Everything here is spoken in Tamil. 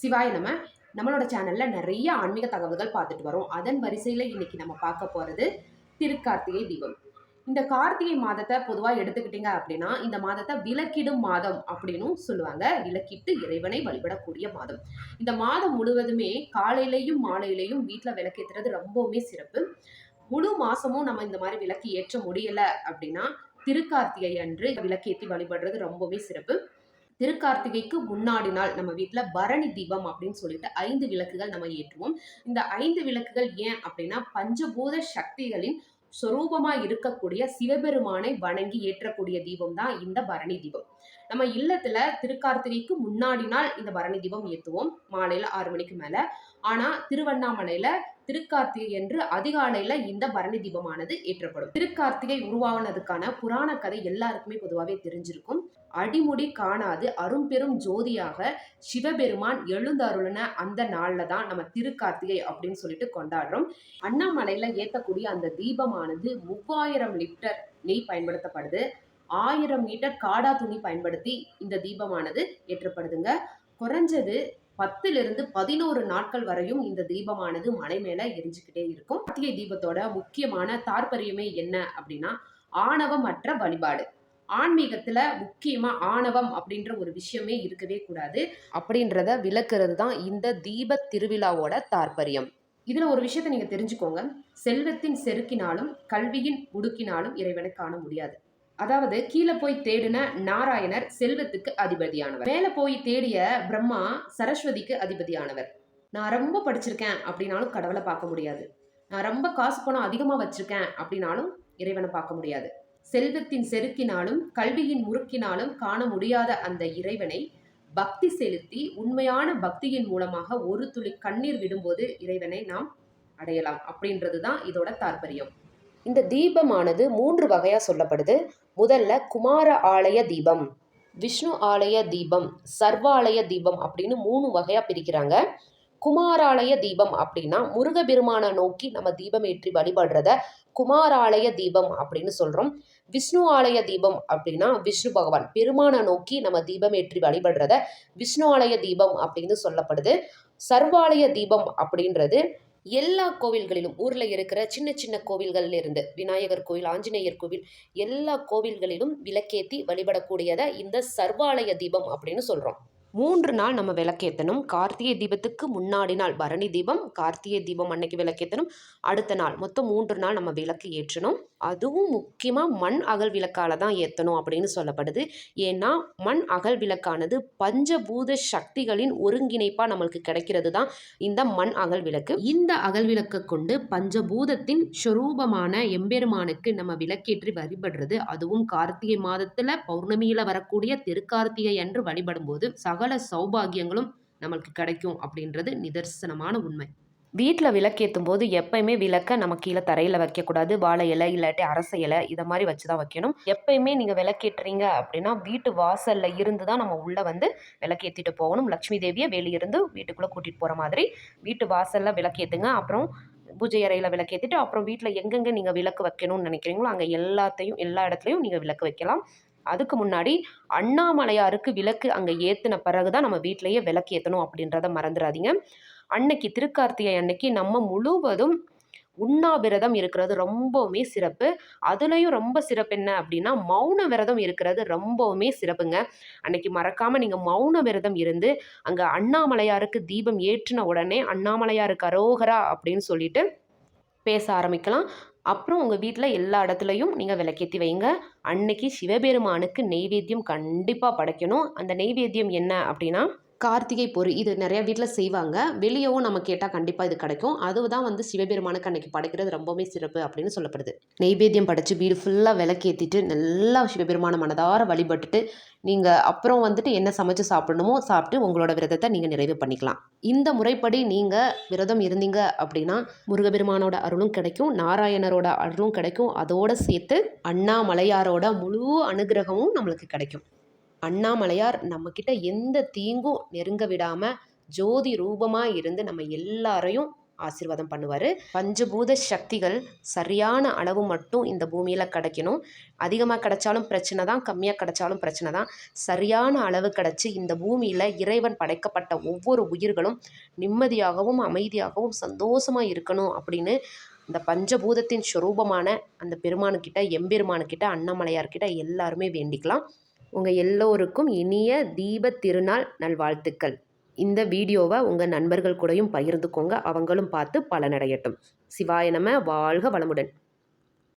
சிவாய நம்ம நம்மளோட சேனல்ல நிறைய ஆன்மீக தகவல்கள் பார்த்துட்டு வரோம். அதன் வரிசையில இன்னைக்கு நம்ம பார்க்க போறது திருக்கார்த்திகை தீபம். இந்த கார்த்திகை மாதத்தை பொதுவாக எடுத்துக்கிட்டீங்க அப்படின்னா இந்த மாதத்தை விளக்கிடும் மாதம் அப்படின்னும் சொல்லுவாங்க. விளக்கிட்டு இறைவனை வழிபடக்கூடிய மாதம். இந்த மாதம் முழுவதுமே காலையிலையும் மாலையிலையும் வீட்டில் விளக்கேற்றுறது ரொம்பவுமே சிறப்பு. முழு மாசமும் நம்ம இந்த மாதிரி விளக்கு ஏற்ற முடியல அப்படின்னா திருக்கார்த்திகை அன்று விளக்கேற்றி வழிபடுறது ரொம்பவே சிறப்பு. திருக்கார்த்திகைக்கு முன்னாடி நாள் நம்ம வீட்டில் பரணி தீபம் அப்படின்னு சொல்லிட்டு ஐந்து விளக்குகள் நம்ம ஏற்றுவோம். இந்த ஐந்து விளக்குகள் ஏன் அப்படின்னா பஞ்சபூத சக்திகளின் சொரூபமா இருக்கக்கூடிய சிவபெருமானை வணங்கி ஏற்றக்கூடிய தீபம் தான் இந்த பரணி தீபம். நம்ம இல்லத்துல திருக்கார்த்திகைக்கு முன்னாடி நாள் இந்த பரணி தீபம் ஏற்றுவோம் மாலையில ஆறு மணிக்கு மேல. ஆனா திருவண்ணாமலையில திருக்கார்த்திகை என்று அதிகாலையில இந்த பரணி தீபமானது ஏற்றப்படும். திருக்கார்த்திகை உருவானதுக்கான புராண கதை எல்லாருக்குமே பொதுவாகவே தெரிஞ்சிருக்கும். அடிமுடி காணாது அரும்பெரும் ஜோதியாக சிவபெருமான் எழுந்தருளின அந்த நாள்ல தான் நம்ம திருக்கார்த்திகை அப்படின்னு சொல்லிட்டு கொண்டாடுறோம். அண்ணாமலையில ஏத்தக்கூடிய அந்த தீபமானது மூவாயிரம் லிட்டர் நெய் பயன்படுத்தப்படுது. ஆயிரம் மீட்டர் காடா துணி பயன்படுத்தி இந்த தீபமானது ஏற்றப்படுதுங்க. குறைஞ்சது பத்திலிருந்து பதினோரு நாட்கள் வரையும் இந்த தீபமானது மலை மேல எரிஞ்சுக்கிட்டே இருக்கும். கார்த்திகை தீபத்தோட முக்கியமான தாற்பயமே என்ன அப்படின்னா ஆணவமற்ற வழிபாடு. ஆன்மீகத்துல முக்கியமா ஆணவம் அப்படின்ற ஒரு விஷயமே இருக்கவே கூடாது. அப்படின்றத விளக்குறது தான் இந்த தீப திருவிழாவோட தாற்பயம். இதுல ஒரு விஷயத்தை நீங்க தெரிஞ்சுக்கோங்க. செல்வத்தின் செருக்கினாலும் கல்வியின் முடுக்கினாலும் இறைவனை காண முடியாது. அதாவது கீழே போய் தேடின நாராயணர் செல்வத்துக்கு அதிபதியானவர். மேலே போய் தேடிய பிரம்மா சரஸ்வதிக்கு அதிபதியானவர். நான் ரொம்ப படிச்சிருக்கேன் அப்படின்னாலும் கடவுளை பார்க்க முடியாது. நான் ரொம்ப காசு பணம் அதிகமாக வச்சிருக்கேன் அப்படின்னாலும் இறைவனை பார்க்க முடியாது. செல்வத்தின் செருக்கினாலும் கல்வியின் முறுக்கினாலும் காண முடியாத அந்த இறைவனை பக்தி செலுத்தி உண்மையான பக்தியின் மூலமாக ஒரு துளி கண்ணீர் விடும்போது இறைவனை நாம் அடையலாம் அப்படின்றது தான் இதோட தாற்பயம். இந்த தீபமானது மூன்று வகையாக சொல்லப்படுது. முதல்ல குமார ஆலய தீபம் விஷ்ணு ஆலய தீபம் சர்வாலய தீபம் அப்படின்னு மூணு வகையாக பிரிக்கிறாங்க. குமாராலய தீபம் அப்படின்னா முருகபெருமானை நோக்கி நம்ம தீபம் ஏற்றி வழிபடுறத குமாராலய தீபம் அப்படின்னு சொல்கிறோம் விஷ்ணு ஆலய தீபம் அப்படின்னா விஷ்ணு பகவான் பெருமானை நோக்கி நம்ம தீபம் ஏற்றி வழிபடுறத விஷ்ணு ஆலய தீபம் அப்படின்னு சொல்லப்படுது. சர்வாலய தீபம் அப்படின்றது எல்லா கோவில்களிலும் ஊரில் இருக்கிற சின்ன சின்ன கோவில்களில் இருந்து விநாயகர் கோவில் ஆஞ்சநேயர் கோவில் எல்லா கோவில்களிலும் விளக்கேற்றி வழிபடக்கூடியதை இந்த சர்வாலய தீபம் அப்படின்னு சொல்கிறோம் மூன்று நாள் நம்ம விளக்கேற்றணும் கார்த்திகை தீபத்துக்கு முன்னாடி நாள் பரணி தீபம் கார்த்திகை தீபம் அன்னைக்கு விளக்கேற்றணும் அடுத்த நாள் மொத்தம் மூன்று நாள் நம்ம விளக்கு ஏற்றணும். அதுவும் முக்கியமாக மண் அகல் விளக்கால் தான் ஏற்றணும் அப்படின்னு சொல்லப்படுது. ஏன்னா மண் அகல் விளக்கானது பஞ்சபூத சக்திகளின் ஒருங்கிணைப்பாக நம்மளுக்கு கிடைக்கிறது தான் இந்த மண் அகல் விளக்கு. இந்த அகல் விளக்கை கொண்டு பஞ்சபூதத்தின் ஸ்வரூபமான எம்பெருமானுக்கு நம்ம விளக்கேற்றி வழிபடுறது. அதுவும் கார்த்திகை மாதத்தில் பௌர்ணமியில் வரக்கூடிய திருக்கார்த்திகை அன்று வழிபடும்போது சகல சௌபாகியங்களும் நம்மளுக்கு கிடைக்கும் அப்படின்றது நிதர்சனமான உண்மை. வீட்டில் விளக்கேற்றும் போது எப்பயுமே விளக்க நம்ம கீழே தரையில் வைக்கக்கூடாது. வாழை இலை இல்லாட்டி அரச இலை இதை மாதிரி வச்சு தான் வைக்கணும். எப்பயுமே நீங்கள் விளக்கேற்றுறீங்க அப்படின்னா வீட்டு வாசலில் இருந்து தான் நம்ம உள்ளே வந்து விளக்கேற்றிட்டு போகணும். லக்ஷ்மி தேவியை வெளியிருந்து வீட்டுக்குள்ளே கூட்டிகிட்டு போகிற மாதிரி வீட்டு வாசலில் விளக்கேற்றுங்க அப்புறம் பூஜை அறையில் விளக்கேற்றிட்டு அப்புறம் வீட்டில் எங்கெங்கே நீங்கள் விளக்கு வைக்கணும்னு நினைக்கிறீங்களோ அங்கே எல்லாத்தையும் எல்லா இடத்துலையும் நீங்கள் விளக்கு வைக்கலாம். அதுக்கு முன்னாடி அண்ணாமலையாருக்கு விளக்கு அங்கே ஏற்றின பிறகு தான் நம்ம வீட்டிலையே விளக்கு ஏற்றணும் அப்படின்றத மறந்துடாதீங்க அன்னைக்கு திருக்கார்த்திகை அன்னைக்கு நம்ம முழுவதும் உண்ணாவிரதம் இருக்கிறது ரொம்பவுமே சிறப்பு. அதுலேயும் ரொம்ப சிறப்பு என்ன அப்படின்னா மௌன விரதம் இருக்கிறது ரொம்பவுமே சிறப்புங்க. அன்னைக்கு மறக்காமல் நீங்கள் மௌன விரதம் இருந்து அங்கே அண்ணாமலையாருக்கு தீபம் ஏற்றின உடனே அண்ணாமலையாருக்கு அரோகரா அப்படின்னு சொல்லிட்டு பேச ஆரம்பிக்கலாம். அப்புறம் உங்கள் வீட்டில் எல்லா இடத்துலையும் நீங்கள் விளக்கேற்றி வைங்க. அன்னைக்கு சிவபெருமானுக்கு நெய்வேத்தியம் கண்டிப்பாக படைக்கணும். அந்த நெய்வேத்தியம் என்ன அப்படின்னா கார்த்திகை பொறி இது நிறைய வீட்டில் செய்வாங்க. வெளியவும் நம்ம கேட்டால் கண்டிப்பாக இது கிடைக்கும். அதுதான் வந்து சிவபெருமானுக்கு அன்னைக்கு படைக்கிறது ரொம்பவே சிறப்பு அப்படின்னு சொல்லப்படுது. நெய்வேத்தியம் படைச்சு வீடு ஃபுல்லாக விளக்கேற்றிட்டு நல்லா சிவபெருமான மனதார வழிபட்டுட்டு நீங்கள் அப்புறம் வந்துட்டு என்ன சமைச்சு சாப்பிடணுமோ சாப்பிட்டு உங்களோட விரதத்தை நீங்கள் நிறைவு பண்ணிக்கலாம். இந்த முறைப்படி நீங்கள் விரதம் இருந்தீங்க அப்படின்னா முருகபெருமானோட அருளும் கிடைக்கும் நாராயணரோட அருளும் கிடைக்கும். அதோடு சேர்த்து அண்ணாமலையாரோட முழு அனுகிரகமும் நம்மளுக்கு கிடைக்கும். அண்ணாமலையார் நம்மக்கிட்ட எந்த தீங்கும் நெருங்க விடாமல் ஜோதி ரூபமாக இருந்து நம்ம எல்லாரையும் ஆசீர்வாதம் பண்ணுவார். பஞ்சபூத சக்திகள் சரியான அளவு மட்டும் இந்த பூமியில் கிடைக்கணும். அதிகமாக கிடைச்சாலும் பிரச்சனை தான் கம்மியாக கிடைச்சாலும் பிரச்சனை தான். சரியான அளவு கிடச்சி இந்த பூமியில் இறைவன் படைக்கப்பட்ட ஒவ்வொரு உயிர்களும் நிம்மதியாகவும் அமைதியாகவும் சந்தோஷமாக இருக்கணும் அப்படின்னு இந்த பஞ்சபூதத்தின் ஸ்வரூபமான அந்த பெருமானுக்கிட்ட எம்பெருமானுக்கிட்ட அண்ணாமலையார்கிட்ட எல்லாருமே வேண்டிக்கலாம். உங்கள் எல்லோருக்கும் இனிய தீப திருநாள் நல்வாழ்த்துக்கள். இந்த வீடியோவை உங்கள் நண்பர்கள் கூடயும் பகிர்ந்துக்கோங்க. அவங்களும் பார்த்து பலனடையட்டும். சிவாய நம வாழ்க வளமுடன்.